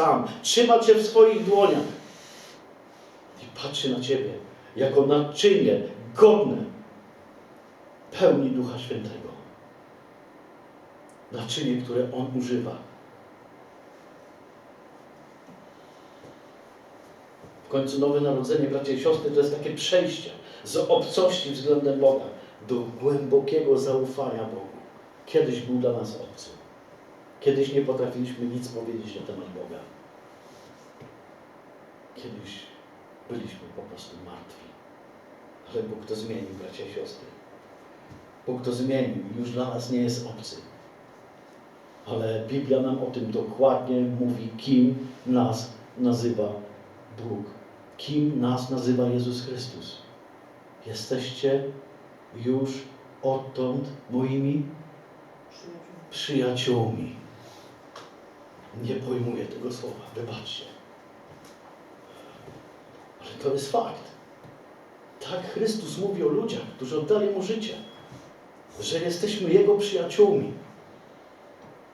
sam, trzyma Cię w swoich dłoniach i patrzy na Ciebie jako naczynie godne pełni Ducha Świętego. Naczynie, które On używa. W końcu Nowe Narodzenie, bracia i siostry, to jest takie przejście z obcości względem Boga do głębokiego zaufania Bogu. Kiedyś był dla nas obcy. Kiedyś nie potrafiliśmy nic powiedzieć na temat Boga. Kiedyś byliśmy po prostu martwi. Ale Bóg to zmienił, bracia i siostry. Bóg to zmienił i już dla nas nie jest obcy. Ale Biblia nam o tym dokładnie mówi, kim nas nazywa Bóg. Kim nas nazywa Jezus Chrystus. Jesteście już odtąd moimi przyjaciółmi. Nie pojmuję tego słowa, wybaczcie. Ale to jest fakt. Tak Chrystus mówi o ludziach, którzy oddali Mu życie, że jesteśmy Jego przyjaciółmi.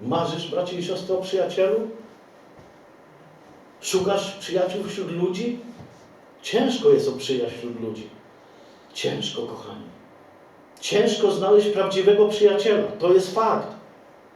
Marzysz, bracie i siostry, o przyjacielu? Szukasz przyjaciół wśród ludzi? Ciężko jest o przyjaźń wśród ludzi. Ciężko, kochani. Ciężko znaleźć prawdziwego przyjaciela. To jest fakt.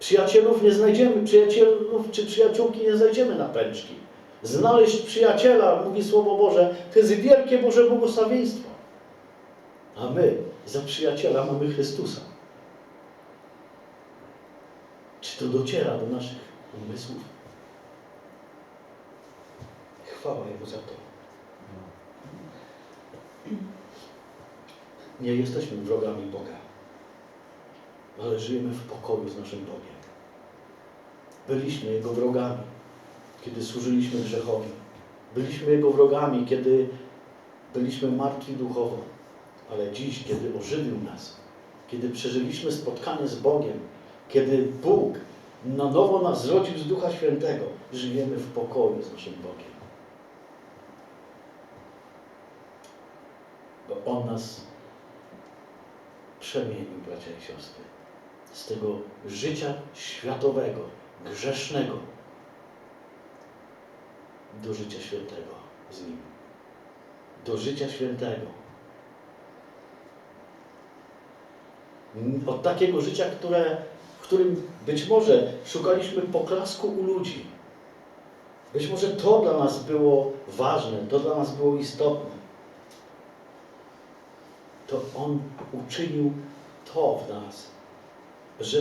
Przyjacielów nie znajdziemy, przyjacielów czy przyjaciółki nie znajdziemy na pęczki. Znaleźć przyjaciela, mówi Słowo Boże, to jest wielkie Boże błogosławieństwo. A my za przyjaciela mamy Chrystusa. Czy to dociera do naszych umysłów? Chwała Jemu za to. Nie jesteśmy wrogami Boga, ale żyjemy w pokoju z naszym Bogiem. Byliśmy Jego wrogami, kiedy służyliśmy grzechowi. Byliśmy Jego wrogami, kiedy byliśmy martwi duchowo. Ale dziś, kiedy ożywił nas, kiedy przeżyliśmy spotkanie z Bogiem, kiedy Bóg na nowo nas zrodził z Ducha Świętego, żyjemy w pokoju z naszym Bogiem. Bo On nas przemienił, bracia i siostry, z tego życia światowego, grzesznego, do życia świętego z Nim. Do życia świętego. Od takiego życia, które, w którym być może szukaliśmy poklasku u ludzi. Być może to dla nas było ważne, to dla nas było istotne. To On uczynił to w nas, że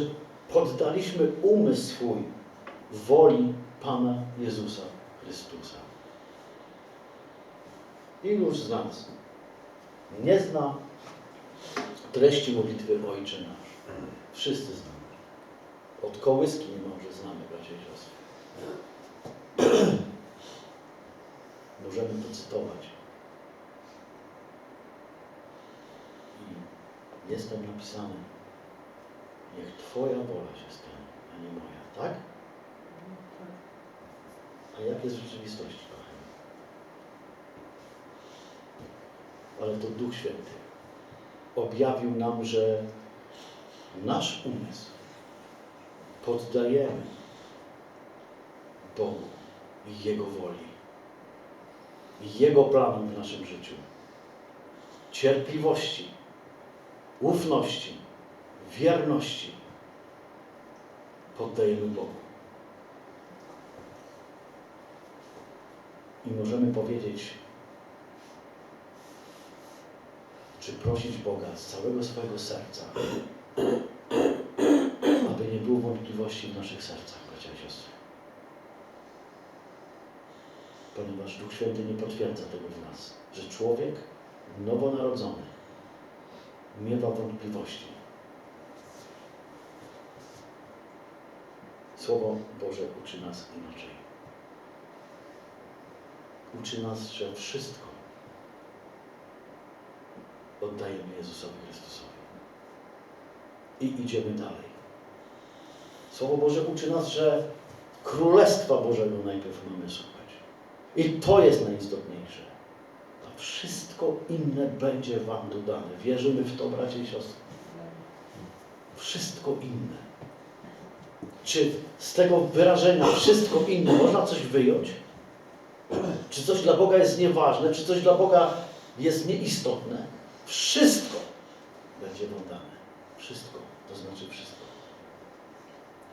poddaliśmy umysł swój woli Pana Jezusa Chrystusa. Iluż z nas nie zna treści modlitwy Ojcze Nasz? Wszyscy znamy. Od kołyski niemalże znamy, bracia i siostry. Możemy to cytować. I jest tam napisane, niech Twoja wola się stanie, a nie moja. Tak? A jak jest w rzeczywistości, kochani? Ale to Duch Święty objawił nam, że nasz umysł poddajemy Bogu i Jego woli, i Jego planom w naszym życiu. Cierpliwości, ufności, wierności poddajemy Bogu. I możemy powiedzieć, czy prosić Boga z całego swojego serca, aby nie było wątpliwości w naszych sercach, bracia i siostry. Ponieważ Duch Święty nie potwierdza tego w nas, że człowiek nowonarodzony miewa wątpliwości. Słowo Boże uczy nas inaczej. Uczy nas, że wszystko oddajemy Jezusowi Chrystusowi. I idziemy dalej. Słowo Boże uczy nas, że Królestwa Bożego najpierw mamy szukać. I to jest najistotniejsze. A wszystko inne będzie Wam dodane. Wierzymy w to, bracia i siostry. Wszystko inne. Czy z tego wyrażenia wszystko inne można coś wyjąć? Czy coś dla Boga jest nieważne? Czy coś dla Boga jest nieistotne? Wszystko będzie Wam dane. Wszystko, to znaczy wszystko.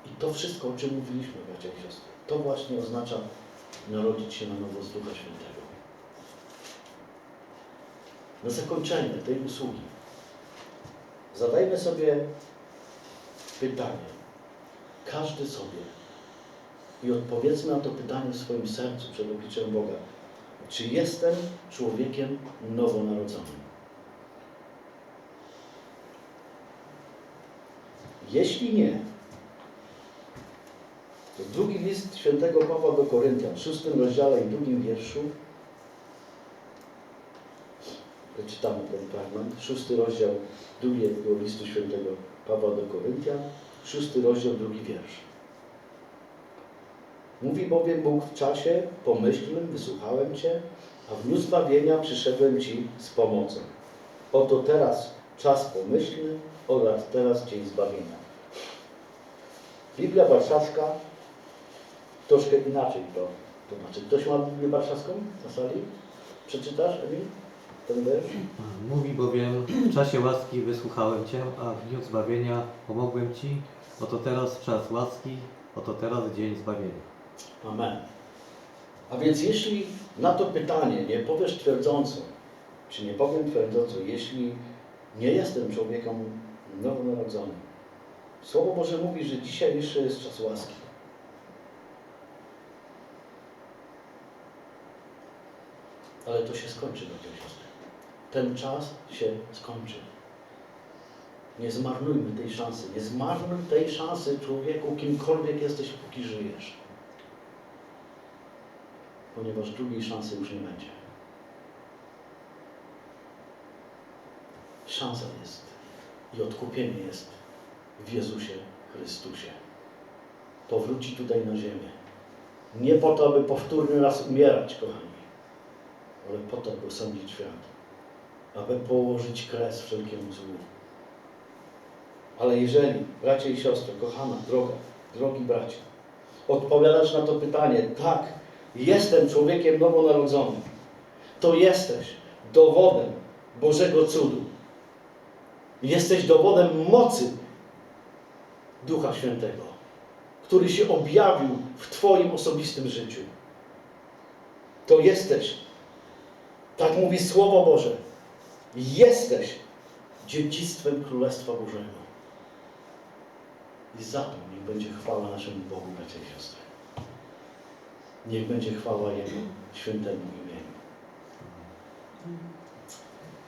I to wszystko, o czym mówiliśmy, bracia i siostry, to właśnie oznacza narodzić się na nowo z Ducha Świętego. Na zakończenie tej usługi zadajmy sobie pytanie, każdy sobie, i odpowiedzmy na to pytanie w swoim sercu przed obliczem Boga. Czy jestem człowiekiem nowonarodzonym? Jeśli nie, to drugi list świętego Pawła do Koryntian, w szóstym rozdziale i drugim wierszu, czytamy ten fragment, szósty rozdział drugiego listu świętego Pawła do Koryntian, szósty rozdział, drugi wiersz. Mówi bowiem Bóg w czasie pomyślnym wysłuchałem Cię, a w dniu zbawienia przyszedłem Ci z pomocą. Oto teraz czas pomyślny oraz teraz dzień zbawienia. Biblia Warszawska troszkę inaczej to tłumaczy. Ktoś ma Biblię Warszawską na sali? Przeczytasz, Emil, ten wiersz? Mówi bowiem, w czasie łaski wysłuchałem Cię, a w dniu zbawienia pomogłem Ci. Oto teraz czas łaski, oto teraz dzień zbawienia. Amen. A więc jeśli na to pytanie nie powiesz twierdząco, czy nie powiem twierdząco, jeśli nie jestem człowiekiem nowonarodzonym, Słowo Boże mówi, że dzisiaj jeszcze jest czas łaski. Ale to się skończy, bracia i siostry. Ten czas się skończy. Nie zmarnujmy tej szansy. Nie zmarnuj tej szansy człowieku, kimkolwiek jesteś, póki żyjesz ponieważ drugiej szansy już nie będzie. Szansa jest i odkupienie jest w Jezusie Chrystusie. Powróci tutaj na ziemię. Nie po to, aby powtórny raz umierać, kochani, ale po to, aby osądzić świat, aby położyć kres wszelkiemu złu. Ale jeżeli, bracie i siostry, kochana, droga, drogi bracie, odpowiadasz na to pytanie, tak, jestem człowiekiem nowonarodzonym, to jesteś dowodem Bożego cudu. Jesteś dowodem mocy Ducha Świętego, który się objawił w Twoim osobistym życiu. To jesteś, tak mówi Słowo Boże, jesteś dziedzictwem Królestwa Bożego. I za to niech będzie chwała naszemu Bogu, bracia i siostry. Niech będzie chwała Jego świętemu imieniu.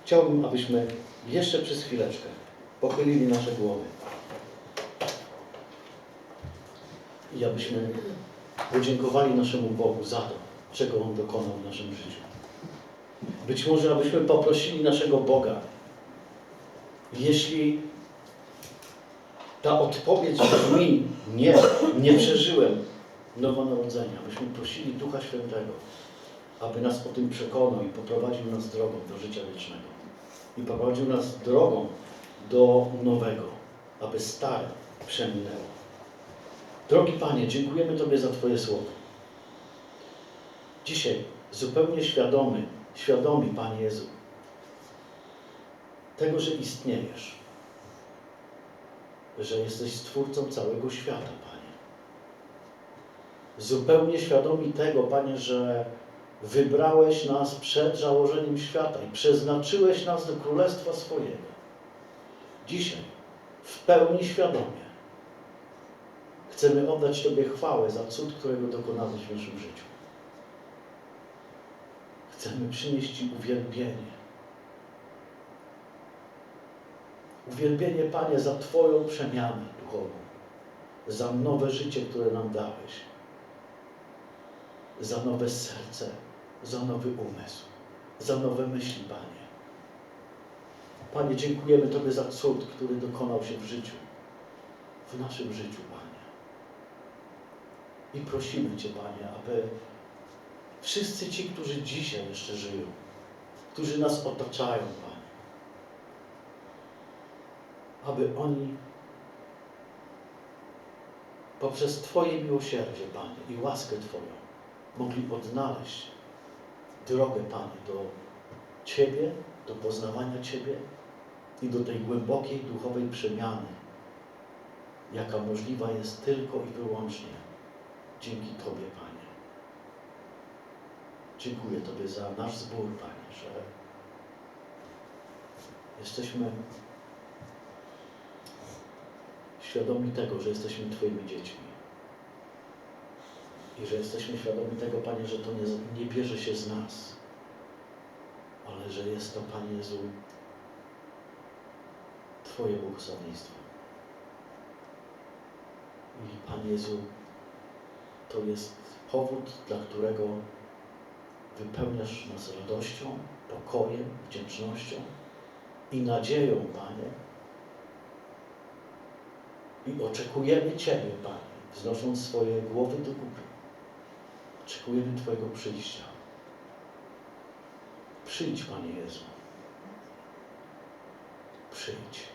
Chciałbym, abyśmy jeszcze przez chwileczkę pochylili nasze głowy i abyśmy podziękowali naszemu Bogu za to, czego On dokonał w naszym życiu. Być może, abyśmy poprosili naszego Boga, jeśli ta odpowiedź brzmi nie, nie przeżyłem nowonarodzenia, abyśmy prosili Ducha Świętego, aby nas o tym przekonał i poprowadził nas drogą do życia wiecznego. I prowadził nas drogą do nowego, aby stare przeminęło. Drogi Panie, dziękujemy Tobie za Twoje słowo. Dzisiaj zupełnie świadomy, świadomi, Panie Jezu, tego, że istniejesz, że jesteś Stwórcą całego świata, Panie. Zupełnie świadomi tego, Panie, że wybrałeś nas przed założeniem świata i przeznaczyłeś nas do Królestwa swojego. Dzisiaj, w pełni świadomie, chcemy oddać Tobie chwałę za cud, którego dokonałeś w naszym życiu. Chcemy przynieść Ci uwielbienie. Uwielbienie, Panie, za Twoją przemianę duchową, za nowe życie, które nam dałeś, za nowe serce, za nowy umysł, za nowe myśli, Panie. Panie, dziękujemy Tobie za cud, który dokonał się w życiu, w naszym życiu, Panie. I prosimy Cię, Panie, aby wszyscy ci, którzy dzisiaj jeszcze żyją, którzy nas otaczają, Panie, aby oni poprzez Twoje miłosierdzie, Panie, i łaskę Twoją mogli odnaleźć drogę, Panie, do Ciebie, do poznawania Ciebie i do tej głębokiej duchowej przemiany, jaka możliwa jest tylko i wyłącznie dzięki Tobie, Panie. Dziękuję Tobie za nasz zbór, Panie, że jesteśmy świadomi tego, że jesteśmy Twoimi dziećmi. I że jesteśmy świadomi tego, Panie, że to nie, nie bierze się z nas, ale że jest to, Panie Jezu, Twoje błogosławieństwo. I Panie Jezu, to jest powód, dla którego wypełniasz nas radością, pokojem, wdzięcznością i nadzieją, Panie. I oczekujemy Ciebie, Panie, wznosząc swoje głowy do góry. Oczekujemy Twojego przyjścia. Przyjdź, Panie Jezu. Przyjdź.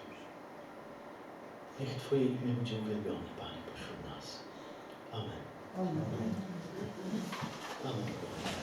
Niech Twoje imię będzie uwielbione, Panie, pośród nas. Amen. Amen. Amen.